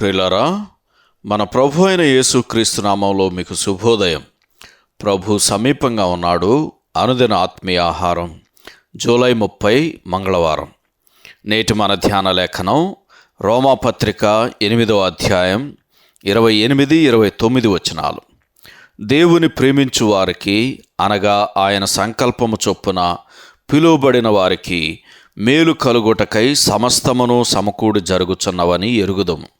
ప్రిలరా మన ప్రభు అయిన యేసుక్రీస్తు నామంలో మీకు శుభోదయం. ప్రభు సమీపంగా ఉన్నాడు. అనుదిన ఆత్మీయ ఆహారం. జూలై ముప్పై మంగళవారం. నేటి మన ధ్యాన లేఖనం రోమాపత్రిక ఎనిమిదో అధ్యాయం ఇరవై ఎనిమిది ఇరవై తొమ్మిది వచనాలు. దేవుని ప్రేమించు వారికి అనగా ఆయన సంకల్పము చొప్పున పిలువబడిన వారికి మేలు కలుగుటకై సమస్తమును సమకూడి జరుగుచున్నవని ఎరుగుదము.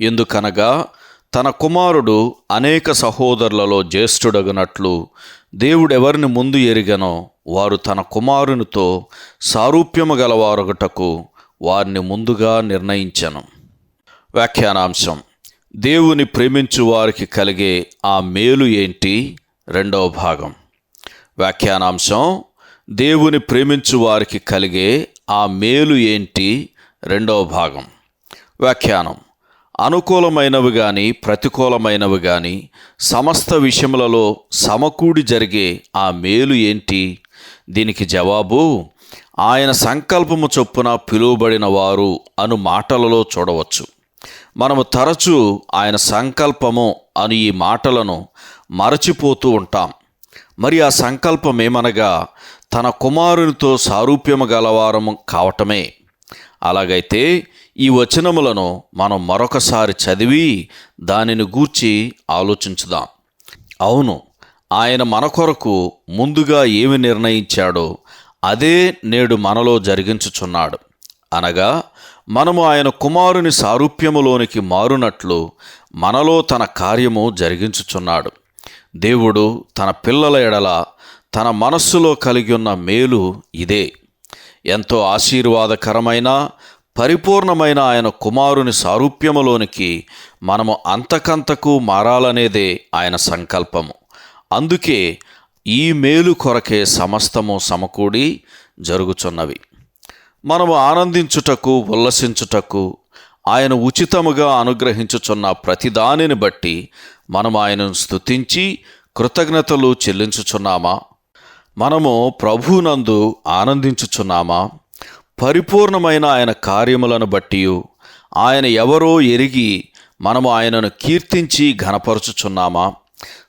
ఎందుకనగా తన కుమారుడు అనేక సహోదరులలో జ్యేష్ఠుడగునట్లు దేవుడెవరిని ముందు ఎరిగనో వారు తన కుమారునితో సారూప్యము గలవారొగటకు వారిని ముందుగా నిర్ణయించను. వ్యాఖ్యానాంశం. దేవుని ప్రేమించు వారికి కలిగే ఆ మేలు ఏంటి? రెండవ భాగం. వ్యాఖ్యానాంశం. దేవుని ప్రేమించు వారికి కలిగే ఆ మేలు ఏంటి? రెండవ భాగం. వ్యాఖ్యానం. అనుకూలమైనవి కానీ ప్రతికూలమైనవి కానీ సమస్త విషయములలో సమకూడి జరిగే ఆ మేలు ఏంటి? దీనికి జవాబు ఆయన సంకల్పము చొప్పున పిలువబడిన వారు అను మాటలలో చూడవచ్చు. మనము తరచూ ఆయన సంకల్పము అని ఈ మాటలను మరచిపోతూ ఉంటాం. మరి ఆ సంకల్పం ఏమనగా తన కుమారునితో సారూప్యము గలవారము కావటమే. అలాగైతే ఈ వచనములను మనం మరొకసారి చదివి దానిని గూర్చి ఆలోచించుదాం. అవును ఆయన మన కొరకు ముందుగా ఏమి నిర్ణయించాడో అదే నేడు మనలో జరిగించుచున్నాడు. అనగా మనము ఆయన కుమారుని సారూప్యములోనికి మారునట్లు మనలో తన కార్యము జరిగించుచున్నాడు. దేవుడు తన పిల్లల ఎడల తన మనస్సులో కలిగి ఉన్న మేలు ఇదే. ఎంతో ఆశీర్వాదకరమైన పరిపూర్ణమైన ఆయన కుమారుని సారూప్యములోనికి మనము అంతకంతకు మారాలనేదే ఆయన సంకల్పము. అందుకే ఈ మేలు కొరకే సమస్తము సమకూడి జరుగుచున్నవి. మనము ఆనందించుటకు ఉల్లసించుటకు ఆయన ఉచితముగా అనుగ్రహించుచున్న ప్రతిదానిని బట్టి మనం ఆయనను స్తుతించి కృతజ్ఞతలు చెల్లించుచున్నామా? మనము ప్రభునందు ఆనందించుచున్నామా? పరిపూర్ణమైన ఆయన కార్యములను బట్టి ఆయన ఎవరో ఎరిగి మనము ఆయనను కీర్తించి ఘనపరచుచున్నామా?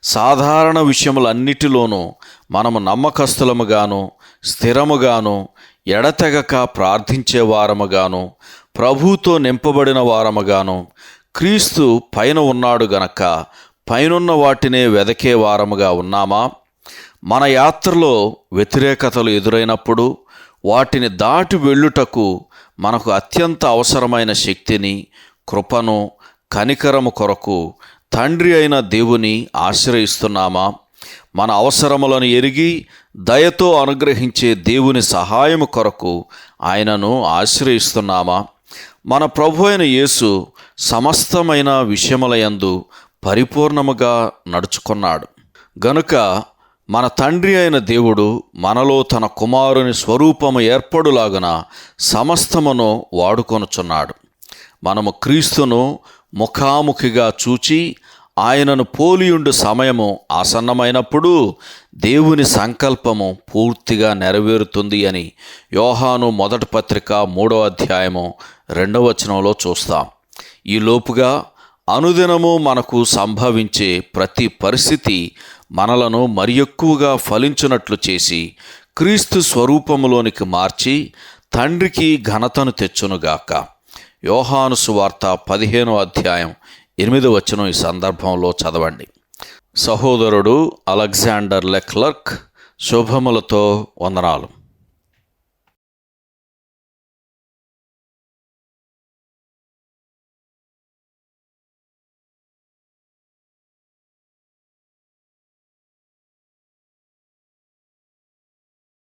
సాధారణ విషయములన్నిటిలోనూ మనము నమ్మకస్తులముగాను స్థిరముగాను ఎడతెగక ప్రార్థించే వారముగాను ప్రభుతో నింపబడిన వారముగాను క్రీస్తు పైన ఉన్నాడు గనక పైనున్న వాటినే వెదకే వారముగా ఉన్నామా? మన యాత్రలో వ్యతిరేకతలు ఎదురైనప్పుడు వాటిని దాటి వెళ్ళుటకు మనకు అత్యంత అవసరమైన శక్తిని కృపను కనికరము కొరకు తండ్రి అయిన దేవుని ఆశ్రయిస్తున్నామా? మన అవసరములను ఎరిగి దయతో అనుగ్రహించే దేవుని సహాయము కొరకు ఆయనను ఆశ్రయిస్తున్నామా? మన ప్రభు అయిన యేసు సమస్తమైన విషయములయందు పరిపూర్ణముగా నడుచుకున్నాడు. గనుక మన తండ్రి అయిన దేవుడు మనలో తన కుమారుని స్వరూపము ఏర్పడులాగున సమస్తమును వాడుకొనుచున్నాడు. మనము క్రీస్తును ముఖాముఖిగా చూచి ఆయనను పోలియుండు సమయము ఆసన్నమైనప్పుడు దేవుని సంకల్పము పూర్తిగా నెరవేరుతుంది అని యోహాను మొదటి పత్రిక మూడో అధ్యాయము రెండవ వచనంలో చూస్తాం. ఈ లోపుగా అనుదినము మనకు సంభవించే ప్రతి పరిస్థితి మనలను మరి ఎక్కువగా ఫలించినట్లు చేసి క్రీస్తు స్వరూపములోనికి మార్చి తండ్రికి ఘనతను తెచ్చునుగాక. యోహాను సువార్త పదిహేనో అధ్యాయం ఎనిమిదో వచనం ఈ సందర్భంలో చదవండి. సహోదరుడు అలెగ్జాండర్ లెక్లర్క్ శుభములతో వందనాలు.